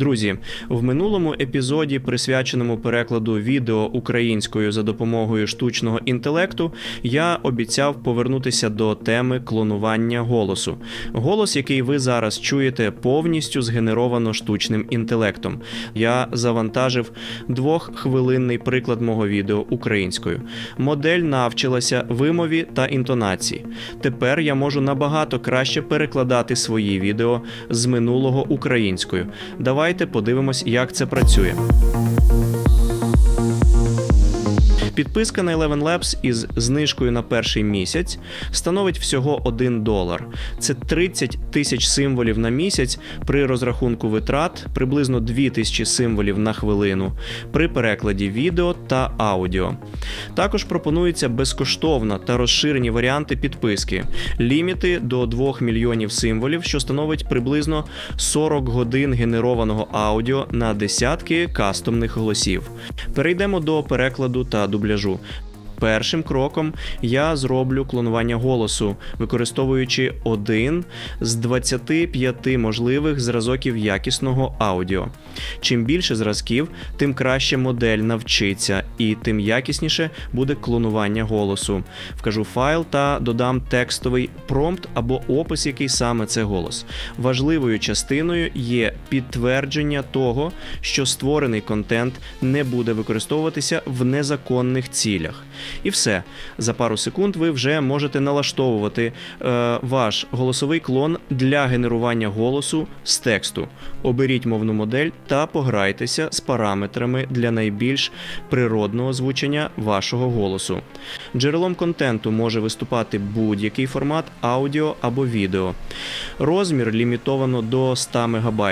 Друзі, в минулому епізоді, присвяченому перекладу відео українською за допомогою штучного інтелекту, я обіцяв повернутися до теми клонування голосу. Голос, який ви зараз чуєте, повністю згенеровано штучним інтелектом. Я завантажив двоххвилинний приклад мого відео українською. Модель навчилася вимові та інтонації. Тепер я можу набагато краще перекладати свої відео з минулого українською. Давайте подивимось, як це працює. Підписка на Eleven Labs із знижкою на перший місяць становить всього 1 долар. Це 30 тисяч символів на місяць при розрахунку витрат, приблизно 2 тисячі символів на хвилину при перекладі відео та аудіо. Також пропонується безкоштовна та розширені варіанти підписки, ліміти до 2 мільйонів символів, що становить приблизно 40 годин генерованого аудіо на десятки кастомних голосів. Перейдемо до перекладу та дубляжу. Першим кроком я зроблю клонування голосу, використовуючи один з 25 можливих зразоків якісного аудіо. Чим більше зразків, тим краще модель навчиться і тим якісніше буде клонування голосу. Вкажу файл та додам текстовий промпт або опис, який саме це голос. Важливою частиною є підтвердження того, що створений контент не буде використовуватися в незаконних цілях. І все. За пару секунд ви вже можете налаштовувати е, ваш голосовий клон для генерування голосу з тексту. Оберіть мовну модель та пограйтеся з параметрами для найбільш природного озвучення вашого голосу. Джерелом контенту може виступати будь-який формат аудіо або відео. Розмір лімітовано до 100 МБ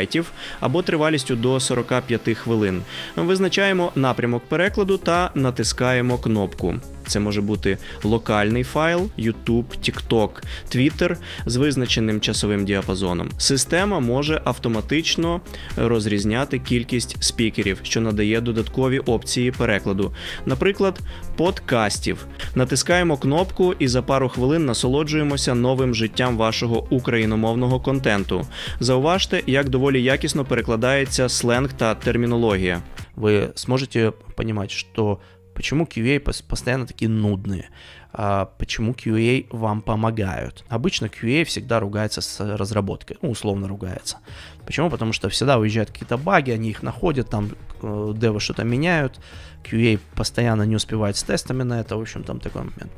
або тривалістю до 45 хвилин. Визначаємо напрямок перекладу та натискаємо кнопку. Це може бути локальний файл, YouTube, TikTok, Twitter з визначеним часовим діапазоном. Система може автоматично розрізняти кількість спікерів, що надає додаткові опції перекладу, наприклад, подкастів. Натискаємо кнопку і за пару хвилин насолоджуємося новим життям вашого україномовного контенту. Зауважте, як доволі якісно перекладається сленг та термінологія. вы сможете понимать, что почему QA пос- постоянно такие нудные, а почему QA вам помогают. Обычно QA всегда ругается с разработкой, ну, условно ругается. Почему? Потому что всегда уезжают какие-то баги, они их находят, там э, девы что-то меняют, QA постоянно не успевает с тестами на это, в общем, там такой момент.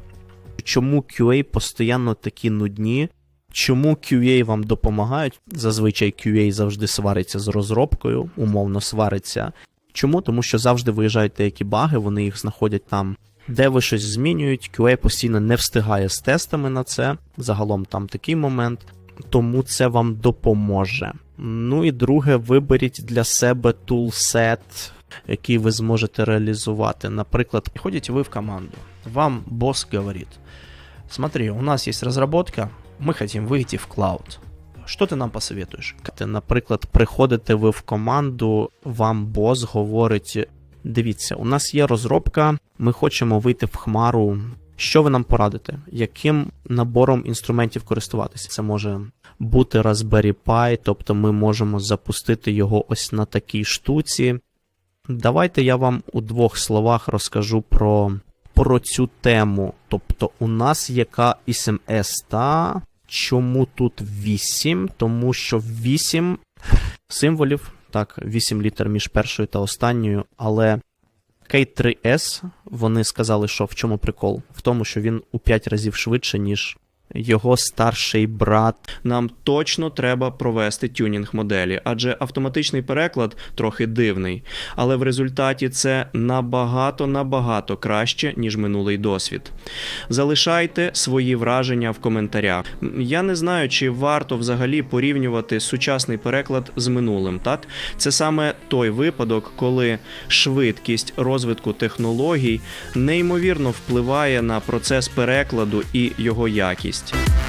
Чому QA постійно такі нудні? Чому QA вам допомагають? Зазвичай QA завжди свариться з розробкою, умовно свариться. Чому? Тому що завжди виїжджають деякі баги, вони їх знаходять там, де ви щось змінюють. QA постійно не встигає з тестами на це. Загалом там такий момент. Тому це вам допоможе. Ну і друге, виберіть для себе тулсет, який ви зможете реалізувати. Наприклад, приходите ви в команду, вам босс говорит, смотри, у нас есть разработка, мы хотим выйти в клауд. Що ти нам посоветуєш? Ти, наприклад, приходите ви в команду, вам бос говорить: дивіться, у нас є розробка, ми хочемо вийти в хмару. Що ви нам порадите? Яким набором інструментів користуватися? Це може бути Raspberry Pi, тобто ми можемо запустити його ось на такій штуці. Давайте я вам у двох словах розкажу про, про цю тему. Тобто, у нас яка SMS та Чому тут 8? Тому що 8 символів, так, 8 літер між першою та останньою, але K3S вони сказали, що в чому прикол? В тому, що він у 5 разів швидше, ніж його старший брат. Нам точно треба провести тюнінг моделі, адже автоматичний переклад трохи дивний. Але в результаті це набагато набагато краще, ніж минулий досвід. Залишайте свої враження в коментарях. Я не знаю, чи варто взагалі порівнювати сучасний переклад з минулим. Так, це саме той випадок, коли швидкість розвитку технологій неймовірно впливає на процес перекладу і його якість. podcast.